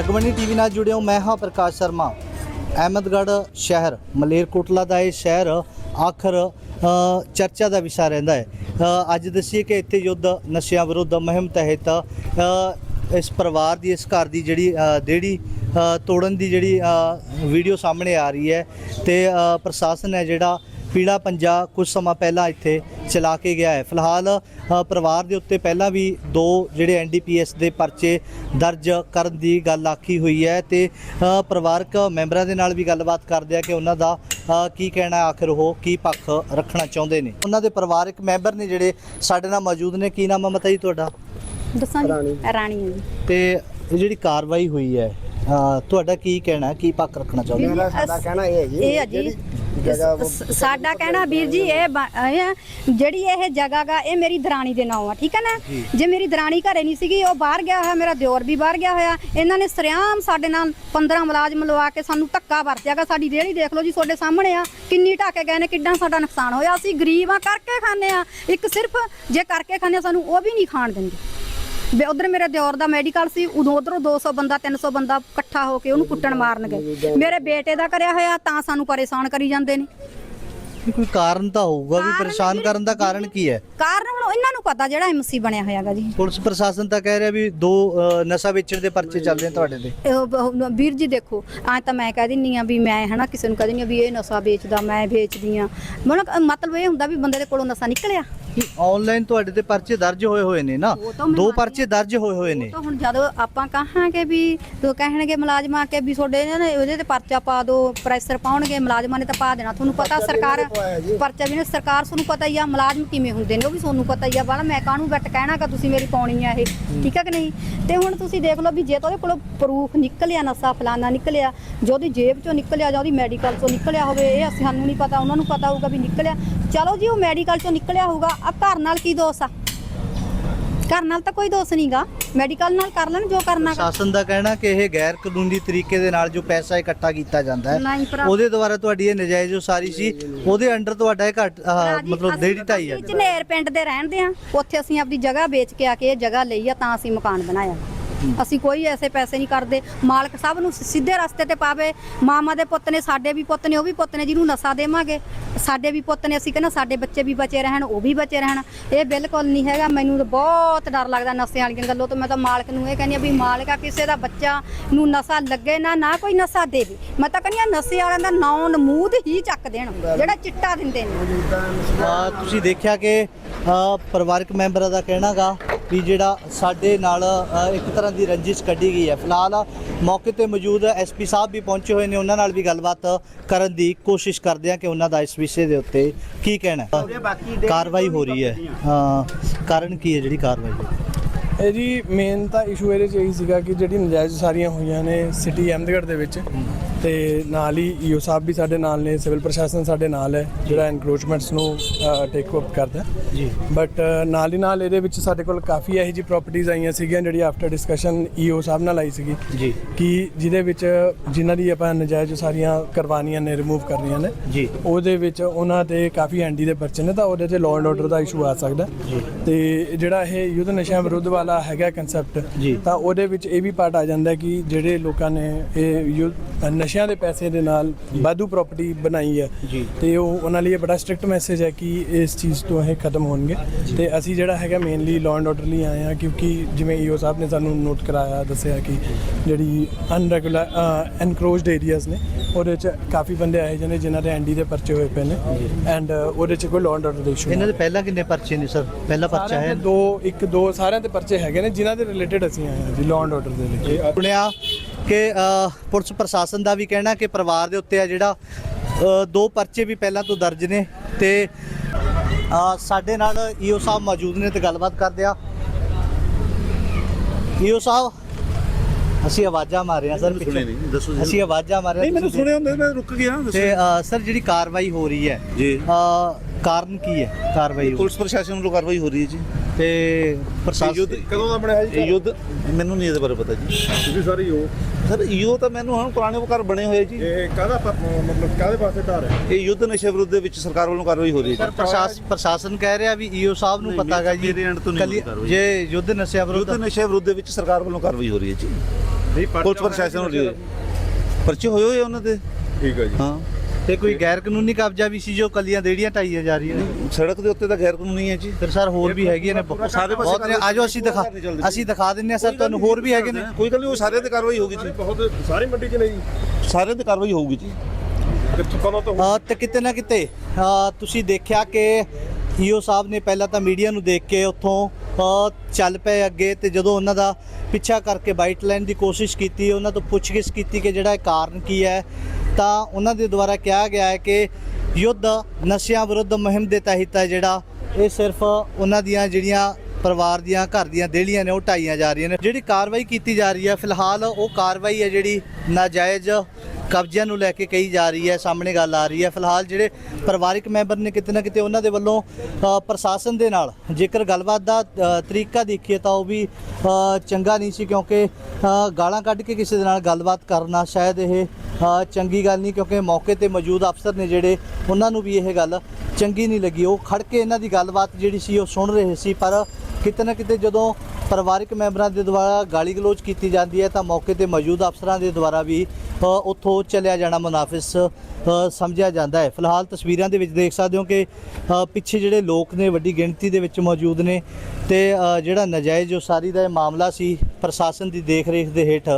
ਜਗਮਣੀ TV ਨਾਲ ਜੁੜਿਓ, ਮੈਂ ਹਾਂ ਪ੍ਰਕਾਸ਼ ਸ਼ਰਮਾ। ਅਹਿਮਦਗੜ੍ਹ ਸ਼ਹਿਰ, ਮਲੇਰਕੋਟਲਾ ਦਾ ਇਹ ਸ਼ਹਿਰ ਆਖਰ ਚਰਚਾ ਦਾ ਵਿਸ਼ਾ ਰਹਿੰਦਾ ਹੈ। ਅੱਜ ਦੱਸੀਏ ਕਿ ਇੱਥੇ ਯੁੱਧ ਨਸ਼ਿਆਂ ਵਿਰੁੱਧ ਮੁਹਿੰਮ ਤਹਿਤ ਇਸ ਪਰਿਵਾਰ ਦੀ, ਇਸ ਘਰ ਦੀ ਜਿਹੜੀ ਦੇੜੀ ਤੋੜਨ ਦੀ ਜਿਹੜੀ ਵੀਡੀਓ ਸਾਹਮਣੇ ਆ ਰਹੀ ਹੈ ਤੇ ਪ੍ਰਸ਼ਾਸਨ ਹੈ ਜਿਹੜਾ ਪੀਲਾ ਪੰਜਾ ਕੁਝ ਸਮਾਂ ਪਹਿਲਾਂ ਇੱਥੇ ਚਲਾ ਕੇ ਗਿਆ ਹੈ। ਫਿਲਹਾਲ ਪਰਿਵਾਰ ਦੇ ਉੱਤੇ ਪਹਿਲਾਂ ਵੀ ਦੋ ਜਿਹੜੇ ਐਨਡੀਪੀਐਸ ਦੇ ਪਰਚੇ ਦਰਜ ਕਰਨ ਦੀ ਗੱਲ ਆਖੀ ਹੋਈ ਹੈ ਤੇ ਪਰਿਵਾਰਕ ਮੈਂਬਰਾਂ ਦੇ ਨਾਲ ਵੀ ਗੱਲਬਾਤ ਕਰਦੇ ਆ ਕਿ ਉਹਨਾਂ ਦਾ ਕੀ ਕਹਿਣਾ ਹੈ, ਆਖਿਰ ਉਹ ਕੀ ਪੱਖ ਰੱਖਣਾ ਚਾਹੁੰਦੇ ਨੇ। ਉਹਨਾਂ ਦੇ ਪਰਿਵਾਰਕ ਮੈਂਬਰ ਨੇ ਜਿਹੜੇ ਸਾਡੇ ਨਾਲ ਮੌਜੂਦ ਨੇ ਕੀ ਨਾਮ ਹੈ ਮਤਾ ਜੀ ਤੁਹਾਡਾ? ਦੱਸਾਂ ਜੀ ਰਾਣੀ। ਹੈ ਜੀ। ਤੇ ਇਹ ਜਿਹੜੀ ਕਾਰਵਾਈ ਹੋਈ ਹੈ ਤੁਹਾਡਾ ਕੀ ਕਹਿਣਾ ਹੈ, ਕੀ ਪੱਖ ਰੱਖਣਾ ਚਾਹੁੰਦੇ ਹੋ ਸਾਡਾ ਕਹਿਣਾ ਇਹ ਹੈ ਜੀ, ਇਹ ਹੈ ਜੀ ਜਗ੍ਹਾ ਉਹ- ਸ- ਸਾਡਾ ਕਹਿਣਾ ਵੀਰ ਜੀ ਇਹ ਬ- ਇਹ ਆ, ਜਿਹੜੀ ਇਹ ਜਗ੍ਹਾ ਗਾ ਇਹ ਮੇਰੀ ਦਰਾਣੀ ਦੇ ਨਾਂ ਆ ਠੀਕ ਹੈ ਨਾ? ਜੇ। ਮੇਰੀ ਦਰਾਣੀ ਘਰੇ ਨਹੀਂ ਸੀਗੀ ਉਹ ਬਾਹਰ ਗਿਆ ਹੋਇਆ ਮੇਰਾ ਦਿਓਰ ਵੀ ਬਾਹਰ ਗਿਆ ਹੋਇਆ। ਇਹਨਾਂ ਨੇ ਸਰਿਆਮ ਸਾਡੇ ਨਾਲ 15 ਮੁਲਾਜ਼ਮ ਲਵਾ ਕੇ ਸਾਨੂੰ ਧੱਕਾ ਵਰਤਿਆਗਾ ਸਾਡੀ ਰੇਹੜੀ ਦੇਖ ਲਓ ਜੀ ਤੁਹਾਡੇ ਸਾਹਮਣੇ ਆ। ਕਿੰਨੀ ਢਾਕੇ ਗਏ ਨੇ ਕਿੱਡਾ ਸਾਡਾ ਨੁਕਸਾਨ ਹੋਇਆ। ਅਸੀਂ ਗਰੀਬ ਆ ਕਰਕੇ ਖਾਂਦੇ ਆ। ਇੱਕ ਸਿਰਫ ਜੇ ਕਰਕੇ ਖਾਂਦੇ ਆ, ਸਾਨੂੰ ਉਹ ਵੀ ਨਹੀਂ ਖਾਣ ਦਿੰਦੇ। ਵੀ ਉਧਰ ਮੇਰੇ ਦਿਓਰ ਦਾ ਮੈਡੀਕਲ ਸੀ ਉਦੋਂ ਉਧਰੋਂ 200 ਬੰਦਾ 300 ਬੰਦਾ ਇਕੱਠਾ ਹੋ ਕੇ ਉਹਨੂੰ ਕੁੱਟਣ ਮਾਰਨਗੇ ਮੇਰੇ ਬੇਟੇ ਦਾ ਕਰਿਆ ਹੋਇਆ ਤਾਂ ਸਾਨੂੰ ਪਰੇਸ਼ਾਨ ਕਰੀ ਜਾਂਦੇ ਨੇ। ਕੋਈ ਕਾਰਨ ਤਾਂ ਹੋਊਗਾ ਵੀ ਪਰੇਸ਼ਾਨ ਕਰਨ ਦਾ ਕਾਰਨ ਕੀ ਹੈ? ਕਾਰਨ ਹੁਣ ਇਹਨਾਂ ਨੂੰ ਪਤਾ ਜਿਹੜਾ ਐਮਸੀ ਬਣਿਆ ਹੋਇਆਗਾ ਜੀ। ਪੁਲਿਸ ਪ੍ਰਸ਼ਾਸਨ ਤਾਂ ਕਹਿ ਰਿਹਾ ਵੀ ਦੋ ਅ, ਨਸ਼ਾ ਵੇਚਣ ਦੇ ਪਰਚੇ ਚੱਲ ਰਹੇ ਨੇ ਤੁਹਾਡੇ ਤੇ। ਇਹ ਬ- ਵੀਰ ਜੀ ਦੇਖੋ ਐ ਤਾਂ ਮੈਂ ਕਹਿ ਦਿੰਨੀ ਆ ਵੀ ਮੈਂ ਹਨਾ ਕਿਸੇ ਨੂੰ ਕਹਿ ਦਿੰਨੀ ਆ ਵੀ ਇਹ ਨਸ਼ਾ ਵੇਚਦਾ ਮੈਂ ਵੇਚਦੀ ਆ। ਮਤਲਬ ਮਤਲਬ ਇਹ ਹੁੰਦਾ ਵੀ ਬੰਦੇ ਦੇ ਕੋਲੋਂ ਨਸ਼ਾ ਨਿਕਲਿਆ। ਆਨਲਾਈਨ ਤੁਹਾਡੇ ਤੇ ਪਰਚੇ ਦਰਜ ਹੋਏ ਹੋਏ ਨੇ ਨਾ। ਉਹ ਤਾਂ ਮੈਂ ਦੋ ਪਰਚੇ ਦਰਜ ਹੋਏ ਹੋਏ ਨੇ। ਤਾਂ ਹੁਣ ਜਦੋਂ ਆਪਾਂ ਕਹਾਂਗੇ ਵੀ ਤੋ ਕਹਿਣਗੇ ਮੁਲਾਜ਼ਮਾਂ ਕੇ ਵੀ ਤੁਹਾਡੇ ਨੇ ਉਹਦੇ ਤੇ ਪਰਚਾ ਪਾ ਦਿਓ ਪ੍ਰੈਸ਼ਰ ਪਾਉਣਗੇ ਮੁਲਾਜ਼ਮਾਂ ਨੇ ਤਾਂ ਪਾ ਦੇਣਾ। ਤੁਹਾਨੂੰ ਪਤਾ ਸਰਕਾਰ ਪਰਚਾ ਵੀ ਨੇ ਸਰਕਾਰ ਤੁਹਾਨੂੰ ਪਤਾ ਹੀ ਆ ਮੁਲਾਜ਼ਮ ਕਿਵੇਂ ਹੁੰਦੇ ਨੇ ਉਹ ਵੀ ਤੁਹਾਨੂੰ ਪਤਾ ਹੀ ਆ। ਬਾਲਾ ਮੈਂ ਕਾਹਨੂੰ ਬੈਠ ਕਹਿਣਾ ਕਿ ਤੁਸੀਂ ਮੇਰੀ ਪਾਉਣੀ ਆ ਇਹ। ਠੀਕ ਹੈ ਕਿ ਨਹੀਂ? ਤੇ ਹੁਣ ਤੁਸੀਂ ਦੇਖ ਲਓ ਵੀ ਜੇ ਤਾਂ ਉਹਦੇ ਕੋਲ ਪ੍ਰੂਫ ਨਿਕਲਿਆ ਨਸ਼ਾ ਫਲਾਨਾ ਨਿਕਲਿਆ ਜੋ ਉਹਦੀ ਜੇਬ ਚੋਂ ਨਿਕਲਿਆ ਜਾਂ ਉਹਦੀ ਮੈਡੀਕਲ ਚੋਂ ਨਿਕਲਿਆ ਹੋਵੇ ਇਹ ਅਸੀਂ ਸਾਨੂੰ ਨਹੀਂ ਪਤਾ ਉਹਨਾਂ ਨੂੰ ਪਤਾ ਹੋਊਗਾ ਵੀ ਨਿਕਲਿਆ। ਚਲੋ ਜੀ ਉਹ ਮੈਡੀਕਲ ਚੋਂ ਨਿਕਲਿਆ ਹੋਊਗਾ। ਆ ਘਰ ਨਾਲ ਕੀ ਦੋਸ਼ ਆ? ਘਰ ਨਾਲ ਤਾਂ ਕੋਈ ਦੋਸ਼ ਨਹੀਂਗਾ ਮੈਡੀਕਲ ਨਾਲ ਕਰ ਲੈਣ ਜੋ ਕਰਨਾ ਗਾ। ਸ਼ਾਸਨ ਦਾ ਕਹਿਣਾ ਕਿ ਇਹ ਗੈਰ ਕਾਨੂੰਨੀ ਤਰੀਕੇ ਦੇ ਨਾਲ ਜੋ ਪੈਸਾ ਇਕੱਠਾ ਕੀਤਾ ਜਾਂਦਾ ਨਹੀਂ ਹੈ ਭਰਾ। ਉਹਦੇ ਦੁਆਰਾ ਤੁਹਾਡੀ ਇਹ ਨਜਾਇਜ਼ ਉਸਾਰੀ ਸੀ। ਉਹਦੇ ਅੰਡਰ ਤੁਹਾਡਾ ਇਹ ਘੱਟ ਆਹ, ਮਤਲਬ ਅਸੀਂ- ਡੇਢ ਢਾਈ ਅਸੀਂ ਹੈ ਝਨੇਰ ਪਿੰਡ ਦੇ ਰਹਿੰਦੇ ਆ ਉੱਥੇ ਅਸੀਂ ਆਪਦੀ ਜਗ੍ਹਾ ਵੇਚ ਕੇ ਆ ਕੇ ਇਹ ਜਗ੍ਹਾ ਲਈ ਆ ਤਾਂ ਅਸੀਂ ਮਕਾਨ ਬਣਾਇਆ। ਅਸੀਂ ਕੋਈ ਐਸੇ ਪੈਸੇ ਨਹੀਂ ਕਰਦੇ। ਮਾਲਕ ਸਭ ਨੂੰ ਸਿੱਧੇ ਰਸਤੇ ਤੇ ਪਾਵੇ। ਮਾਮਾ ਦੇ ਪੁੱਤ ਨੇ, ਸਾਡੇ ਵੀ ਪੁੱਤ ਨੇ, ਉਹ ਵੀ ਪੁੱਤ ਨੇ, ਜਿਹਨੂੰ ਨਸ਼ਾ ਦੇਵਾਂਗੇ। ਸਾਡੇ ਵੀ ਪੁੱਤ ਨੇ, ਅਸੀਂ ਕਹਿੰਦਾ ਸਾਡੇ ਬੱਚੇ ਵੀ ਬਚੇ ਰਹਿਣ, ਉਹ ਵੀ ਬਚੇ ਰਹਿਣ। ਇਹ ਬਿਲਕੁਲ ਨਹੀਂ ਹੈਗਾ। ਮੈਨੂੰ ਤਾਂ ਬਹੁਤ ਡਰ ਲੱਗਦਾ ਨਸ਼ੇ ਵਾਲੀਆਂ ਗੱਲੋਂ ਤੋਂ। ਮੈਂ ਤਾਂ ਮਾਲਕ ਨੂੰ ਇਹ ਕਹਿੰਦੀ ਆ ਵੀ ਮਾਲਕਾ ਕਿਸੇ ਦਾ ਬੱਚਾ ਨੂੰ ਨਸ਼ਾ ਲੱਗੇ ਨਾ ਨਾ ਕੋਈ ਨਸ਼ਾ ਦੇਵੇ। ਮੈਂ ਤਾਂ ਕਹਿੰਦੀ ਆ ਨਸ਼ੇ ਵਾਲਿਆਂ ਦਾ ਨਾਂ ਨਮੂਦ ਹੀ ਚੱਕ ਦੇਣ, ਜਿਹੜਾ ਚਿੱਟਾ ਦਿੰਦੇ ਨੇ। ਤੁਸੀਂ ਦੇਖਿਆ ਕਿ ਪਰਿਵਾਰਕ ਮੈਂਬਰਾਂ ਦਾ ਕਹਿਣਾਗਾ ਵੀ ਜਿਹੜਾ ਸਾਡੇ ਨਾਲ ਇੱਕ ਤਰ੍ਹਾਂ ਦੀ ਰੰਜਿਸ਼ ਕੱਢੀ ਗਈ ਹੈ। ਫਿਲਹਾਲ ਮੌਕੇ ਤੇ ਮੌਜੂਦ ਐਸਪੀ ਸਾਹਿਬ ਵੀ ਪਹੁੰਚੇ ਹੋਏ ਨੇ। ਉਹਨਾਂ ਨਾਲ ਵੀ ਗੱਲਬਾਤ ਕਰਨ ਦੀ ਕੋਸ਼ਿਸ਼ ਕਰਦੇ ਆ ਕਿ ਉਹਨਾਂ ਦਾ ਇਸ ਵਿਸ਼ੇ ਦੇ ਉੱਤੇ ਕੀ ਕਹਿਣਾ ਹੈ। ਕਾਰਵਾਈ ਹੋ ਰਹੀ ਹੈ। ਹਾਂ ਕਾਰਨ ਕੀ ਹੈ ਜਿਹੜੀ ਕਾਰਵਾਈ ਇਹ ਜੀ ਮੇਨ ਤਾਂ ਇਸ਼ੂ ਇਹਦੇ ਚ ਇਹੀ ਸੀਗਾ ਕਿ ਜਿਹੜੀ ਨਜਾਇਜ਼ ਸਾਰੀਆਂ ਹੋਈਆਂ ਨੇ ਸਿਟੀ ਅਹਿਮਦਗੜ੍ਹ ਦੇ ਵਿੱਚ ਤੇ ਨਾਲ ਹੀ ਈਓ ਸਾਹਿਬ ਵੀ ਸਾਡੇ ਨਾਲ ਨੇ ਸਿਵਲ ਪ੍ਰਸ਼ਾਸਨ ਸਾਡੇ ਨਾਲ ਹੈ ਜਿਹੜਾ ਐਨਕਰੋਚਮੈਂਟਸ ਨੂੰ ਟੇਕ ਅਪ ਕਰਦਾ। ਜੀ। ਬਟ ਨਾਲ ਹੀ ਨਾਲ ਇਹਦੇ ਵਿੱਚ ਸਾਡੇ ਕੋਲ ਕਾਫੀ ਇਹੋ ਜਿਹੀ ਪ੍ਰਾਪਰਟੀਆਂ ਆਈਆਂ ਸੀਗੀਆਂ ਜਿਹੜੀ ਆਫਟਰ ਡਿਸਕਸ਼ਨ ਈਓ ਸਾਹਿਬ ਨਾਲ ਆਈ ਸੀਗੀ। ਜੀ। ਕਿ ਜਿਹਦੇ ਵਿੱਚ ਜਿਨ੍ਹਾਂ ਦੀ ਆਪਾਂ ਨਜਾਇਜ਼ ਸਾਰੀਆਂ ਕਰਵਾਉਣੀਆਂ ਨੇ ਰਿਮੂਵ ਕਰਨੀਆਂ ਨੇ ਜੀ। ਉਹਦੇ ਵਿੱਚ ਉਹਨਾਂ ਤੇ ਕਾਫੀ ਐਂਡੀ ਦੇ ਪਰਚੇ ਨੇ ਤਾਂ ਉਹਦੇ ਤੇ ਲਾਅ ਐਂਡ ਆਰਡਰ ਦਾ ਇਸ਼ੂ ਆ ਸਕਦਾ। ਤੇ ਜਿਹੜਾ ਇਹ ਯੁੱਧ ਨਸ਼ਿਆਂ ਵਿਰੁੱਧ ਵਾਲਾ ਹੈਗਾ ਕਨਸੈਪਟ ਜੀ। ਤਾਂ ਉਹਦੇ ਵਿੱਚ ਇਹ ਵੀ ਪਾਰਟ ਆ ਜਾਂਦਾ ਕਿ ਜਿਹੜੇ ਲੋਕਾਂ ਨੇ ਇਹ ਯੁੱਧ ਨਸ਼ਿਆਂ ਦੇ ਪੈਸੇ ਦੇ ਨਾਲ ਵਾਧੂ ਪ੍ਰਾਪਰਟੀ ਬਣਾਈ ਹੈ। ਤੇ ਉਹ ਉਹਨਾਂ ਲਈ ਇਹ ਬੜਾ ਸਟ੍ਰਿਕਟ ਮੈਸੇਜ ਹੈ ਕਿ ਇਸ ਚੀਜ਼ ਤੋਂ ਇਹ ਖਤਮ ਹੋਣਗੇ। ਤੇ ਅਸੀਂ ਜਿਹੜਾ ਹੈਗਾ ਮੇਨਲੀ ਲਾਅ ਐਂਡ ਆਰਡਰ ਲਈ ਆਏ ਹਾਂ ਕਿਉਂਕਿ ਜਿਵੇਂ ਈਓ ਸਾਹਿਬ ਨੇ ਸਾਨੂੰ ਨੋਟ ਕਰਾਇਆ ਦੱਸਿਆ ਕਿ ਜਿਹੜੀ ਅਨਰੈਗੂਲਰ ਐਨਕਰੋਚਡ ਏਰੀਆਜ਼ ਨੇ ਉਹਦੇ ਚ ਕਾਫੀ ਬੰਦੇ ਆਏ ਜਿਹਨੇ ਜਿਨ੍ਹਾਂ ਦੇ ਐਂਡੀ ਦੇ ਪਰਚੇ ਹੋਏ ਪਏ ਨੇ ਐਂਡ ਉਹਦੇ ਚ ਕੋਈ ਲਾਅ ਐਂਡ ਆਰਡਰ ਦਾ ਇਸ਼ੂ ਇਹਨਾਂ ਦੇ ਪਹਿਲਾਂ ਕਿੰਨੇ ਪਰਚੇ ਨੇ ਸਰ? ਪਹਿਲਾ ਪਰਚਾ ਹੈ ਦੇ ਇੱਕ ਦੋ ਸਾਰਿਆਂ ਦੇ ਪਰਚੇ ਹੈਗੇ ਨੇ ਜਿਨ੍ਹਾਂ ਦੇ ਰਿਲੇਟਡ ਅਸੀਂ ਆਏ ਹਾਂ ਜੀ ਲਾਅ ਐਂਡ ਆਰਡਰ ਦੇ ਲਈ ਸੁਣਿਆ ਕਿ ਪੁਲਿਸ ਪ੍ਰਸ਼ਾਸਨ ਦਾ ਵੀ ਕਹਿਣਾ ਕਿ ਪਰਿਵਾਰ ਦੇ ਉੱਤੇ ਆ ਜਿਹੜਾ ਦੋ ਪਰਚੇ ਵੀ ਪਹਿਲਾਂ ਤੋਂ ਦਰਜ ਨੇ ਤੇ ਸਾਡੇ ਨਾਲ ਈਓ ਸਾਹਿਬ ਮੌਜੂਦ ਨੇ ਤੇ ਗੱਲਬਾਤ ਕਰਦੇ ਆ। ਈਓ ਸਾਹਿਬ ਅਸੀਂ ਆਵਾਜ਼ਾਂ ਮਾਰ ਰਹੇ ਹਾਂ ਸਰ ਨਹੀਂ, ਦੱਸੋ ਜੀ। ਅਸੀਂ ਆਵਾਜ਼ਾਂ ਮਾਰ ਰਹੇ ਨਹੀਂ ਮੈਨੂੰ ਸੁਣਿਆ ਹੁੰਦਾ ਮੈਂ ਰੁਕ ਗਿਆ ਦੱਸੋ ਤੇ ਸਰ ਜਿਹੜੀ ਕਾਰਵਾਈ ਹੋ ਰਹੀ ਹੈ ਜੀ। ਕਾਰਨ ਕੀ ਹੈ ਕਾਰਵਾਈ ਹੋ ਪੁਲਿਸ ਪ੍ਰਸ਼ਾਸਨ ਵੱਲੋਂ ਕਾਰਵਾਈ ਹੋ ਰਹੀ ਹੈ ਜੀ। ਤੇ ਇਹ ਪ੍ਰਸ਼ਾਸਨ ਯੁੱਧ ਕਦੋਂ ਦਾ ਬਣਿਆ ਜੀ? ਇਹ ਯੁੱਧ ਮੈਨੂੰ ਨਹੀਂ ਇਹਦੇ ਬਾਰੇ ਪਤਾ ਜੀ। ਤੁਸੀਂ ਸਾਰੇ ਹੀ ਹੋ। ਸਰ ਯੋ ਤਾਂ ਮੈਨੂੰ ਹੁਣ ਪੁਰਾਣੇ ਘਰ ਬਣੇ ਹੋਏ ਜੀ। ਇਹ ਕਾਹਦਾ ਪ- ਮਤਲਬ ਕਾਹਦੇ ਵਾਸਤੇ ਢਾਹ ਰਿਹਾ ਇਹ ਯੁੱਧ ਨਸ਼ੇ ਵਿਰੁੱਧ ਦੇ ਵਿੱਚ ਸਰਕਾਰ ਵੱਲੋਂ ਕਾਰਵਾਈ ਹੋ ਰਹੀ ਹੈ ਜੀ। ਪ੍ਰਸ਼ਾਸਨ ਪ੍ਰਸ਼ਾਸਨ ਕਹਿ ਰਿਹਾ ਵੀ ਈਓ ਸਾਹਿਬ ਨੂੰ ਨਹੀਂ, ਪਤਾ ਹੈਗਾ ਜੀ। ਮੇਰੇ end ਤੋਂ ਨਹੀਂ ਕੱਲੀ- ਕਾਰਵਾਈ। ਜੇ ਯੁੱਧ ਨਸ਼ਿਆਂ ਵਿਰੁੱਧ ਯੁੱਧ ਨਸ਼ੇ ਵਿਰੁੱਧ ਦੇ ਵਿੱਚ ਸਰਕਾਰ ਵੱਲੋਂ ਕਾਰਵਾਈ ਹੋ ਰਹੀ ਹੈ ਜੀ। ਨਹੀਂ, ਪਰਚਾ ਪੁਲਿਸ ਪ੍ਰਸ਼ਾਸਨ ਨੂੰ ਹੋਇਆ ਪਰਚੇ ਹੋਏ ਹੋਏ ਆ ਉਹਨਾਂ ਦੇ? ਠੀਕ ਹੈ ਜੀ। ਹਾਂ। ਤੇ ਕੋਈ ਗੈਰ ਕਾਨੂੰਨੀ ਕਬਜ਼ਾ ਵੀ ਸੀ ਜੋ ਕੱਲੀਆਂ ਦੇੜੀਆਂ ਢਾਈਆਂ ਜਾ ਰਹੀਆਂ ਨੇ? ਸੜਕ ਦੇ ਉੱਤੇ ਤਾਂ ਗੈਰ ਕਾਨੂੰਨੀ ਹੈ ਜੀ। ਫਿਰ ਸਰ ਹੋਰ ਵੀ ਹੈਗੀਆਂ ਨੇ ਬਹੁਤ ਸਾਰੇ ਪਾਸੇ ਬਹੁਤ ਨੇ ਆਜੋ ਅਸੀਂ ਦਿਖਾ ਅਸੀਂ ਦਿਖਾ ਦਿੰਨੇ ਆ ਸਰ ਤੁਹਾਨੂੰ ਹੋਰ ਵੀ ਹੈਗੇ ਨੇ? ਕੋਈ ਗੱਲ ਨਹੀਂ ਉਹ ਸਾਰਿਆਂ ਤੇ ਕਾਰਵਾਈ ਹੋਊਗੀ ਜੀ। ਬਹੁਤ ਸਾਰੀ ਮੰਡੀ 'ਚ ਨਹੀਂ। ਸਾਰਿਆਂ ਤੇ ਕਾਰਵਾਈ ਹੋਊਗੀ ਜੀ। ਕਦੋਂ ਤੋਂ ਕਿਤੇ ਨਾ ਕਿਤੇ ਤੁਸੀਂ ਦੇਖਿਆ ਕਿ ਈਓ ਸਾਹਿਬ ਨੇ ਪਹਿਲਾਂ ਤਾਂ ਮੀਡੀਆ ਨੂੰ ਦੇਖ ਕੇ ਉੱਥੋਂ ਚੱਲ ਪਏ ਅੱਗੇ ਤੇ ਜਦੋਂ ਉਹਨਾਂ ਦਾ ਪਿੱਛਾ ਕਰਕੇ ਬਾਈਟ ਲੈਣ ਦੀ ਕੋਸ਼ਿਸ਼ ਕੀਤੀ ਉਹਨਾਂ ਤੋਂ ਪੁੱਛਗਿੱਛ ਕੀਤੀ ਕਿ ਜਿਹੜਾ ਇਹ ਕਾਰਨ ਕੀ ਹੈ ਤਾਂ ਉਹਨਾਂ ਦੇ ਦੁਆਰਾ ਕਿਹਾ ਗਿਆ ਹੈ ਕਿ ਯੁੱਧ ਨਸ਼ਿਆਂ ਵਿਰੁੱਧ ਮੁਹਿੰਮ ਦੇ ਤਹਿਤ ਹੈ ਜਿਹੜਾ ਇਹ ਸਿਰਫ ਉਹਨਾਂ ਦੀਆਂ ਜਿਹੜੀਆਂ ਪਰਿਵਾਰ ਦੀਆਂ ਘਰ ਦੀਆਂ ਦੇਲੀਆਂ ਨੇ ਉਹ ਢਾਈਆਂ ਜਾ ਰਹੀਆਂ ਨੇ। ਜਿਹੜੀ ਕਾਰਵਾਈ ਕੀਤੀ ਜਾ ਰਹੀ ਹੈ, ਫਿਲਹਾਲ ਉਹ ਕਾਰਵਾਈ ਹੈ ਜਿਹੜੀ ਨਾਜਾਇਜ਼ ਕਬਜ਼ਿਆਂ ਨੂੰ ਲੈ ਕੇ ਕਹੀ ਜਾ ਰਹੀ ਹੈ, ਸਾਹਮਣੇ ਗੱਲ ਆ ਰਹੀ ਹੈ। ਫਿਲਹਾਲ ਜਿਹੜੇ ਪਰਿਵਾਰਿਕ ਮੈਂਬਰ ਨੇ ਕਿਤੇ ਨਾ ਕਿਤੇ ਉਹਨਾਂ ਦੇ ਵੱਲੋਂ ਪ੍ਰਸ਼ਾਸਨ ਦੇ ਨਾਲ ਜੇਕਰ ਗੱਲਬਾਤ ਦਾ ਤਰੀਕਾ ਦੇਖੀਏ ਤਾਂ ਉਹ ਵੀ ਚੰਗਾ ਨਹੀਂ ਸੀ ਕਿਉਂਕਿ ਗਾਲਾਂ ਕੱਢ ਕੇ ਕਿਸੇ ਦੇ ਨਾਲ ਗੱਲਬਾਤ ਕਰਨਾ ਸ਼ਾਇਦ ਇਹ ਚੰਗੀ ਗੱਲ ਨਹੀਂ ਕਿਉਂਕਿ ਮੌਕੇ ਤੇ ਮੌਜੂਦ ਅਫਸਰ ਨੇ ਜਿਹੜੇ, ਉਹਨਾਂ ਨੂੰ ਵੀ ਇਹ ਗੱਲ ਚੰਗੀ ਨਹੀਂ ਲੱਗੀ। ਉਹ ਖੜ ਕੇ ਇਹਨਾਂ ਦੀ ਗੱਲਬਾਤ ਜਿਹੜੀ ਸੀ ਉਹ ਸੁਣ ਰਹੇ ਸੀ, ਪਰ ਕਿਤੇ ਨਾ ਕਿਤੇ ਜਦੋਂ ਪਰਿਵਾਰਕ ਮੈਂਬਰਾਂ ਦੇ ਦੁਆਰਾ ਗਾਲੀ ਗਲੋਚ ਕੀਤੀ ਜਾਂਦੀ ਹੈ, ਤਾਂ ਮੌਕੇ ਤੇ ਮੌਜੂਦ ਅਫਸਰਾਂ ਦੇ ਦੁਆਰਾ ਵੀ ਉੱਥੋਂ ਚਲਿਆ ਜਾਣਾ ਮੁਨਾਫਿਸ ਸਮਝਿਆ ਜਾਂਦਾ ਹੈ। ਫਿਲਹਾਲ ਤਸਵੀਰਾਂ ਦੇ ਵਿੱਚ ਦੇਖ ਸਕਦੇ ਹੋ ਕਿ ਪਿੱਛੇ ਜਿਹੜੇ ਲੋਕ ਨੇ, ਵੱਡੀ ਗਿਣਤੀ ਦੇ ਵਿੱਚ ਮੌਜੂਦ ਨੇ ਤੇ ਜਿਹੜਾ ਨਜਾਇਜ਼ ਉਸਾਰੀ ਦਾ ਇਹ ਮਾਮਲਾ ਸੀ, ਪ੍ਰਸ਼ਾਸਨ ਦੀ ਦੇਖ ਰੇਖ ਦੇ ਹੇਠ,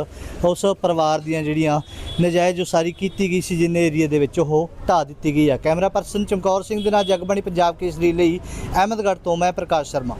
ਉਸ ਪਰਿਵਾਰ ਦੀਆਂ ਜਿਹੜੀਆਂ ਨਜਾਇਜ਼ ਉਸਾਰੀ ਕੀਤੀ ਗਈ ਸੀ, ਜਿੰਨੇ ਏਰੀਆ ਦੇ ਵਿੱਚ ਉਹ ਢਾਹ ਦਿੱਤੀ ਗਈ ਆ ਕੈਮਰਾ ਪਰਸਨ ਚਮਕੌਰ ਸਿੰਘ ਦੇ ਨਾਲ ਜਗਬਾਣੀ ਪੰਜਾਬ ਕੇਸਰੀ ਲਈ, ਅਹਿਮਦਗੜ੍ਹ ਤੋਂ ਮੈਂ ਪ੍ਰਕਾਸ਼ ਸ਼ਰਮਾ।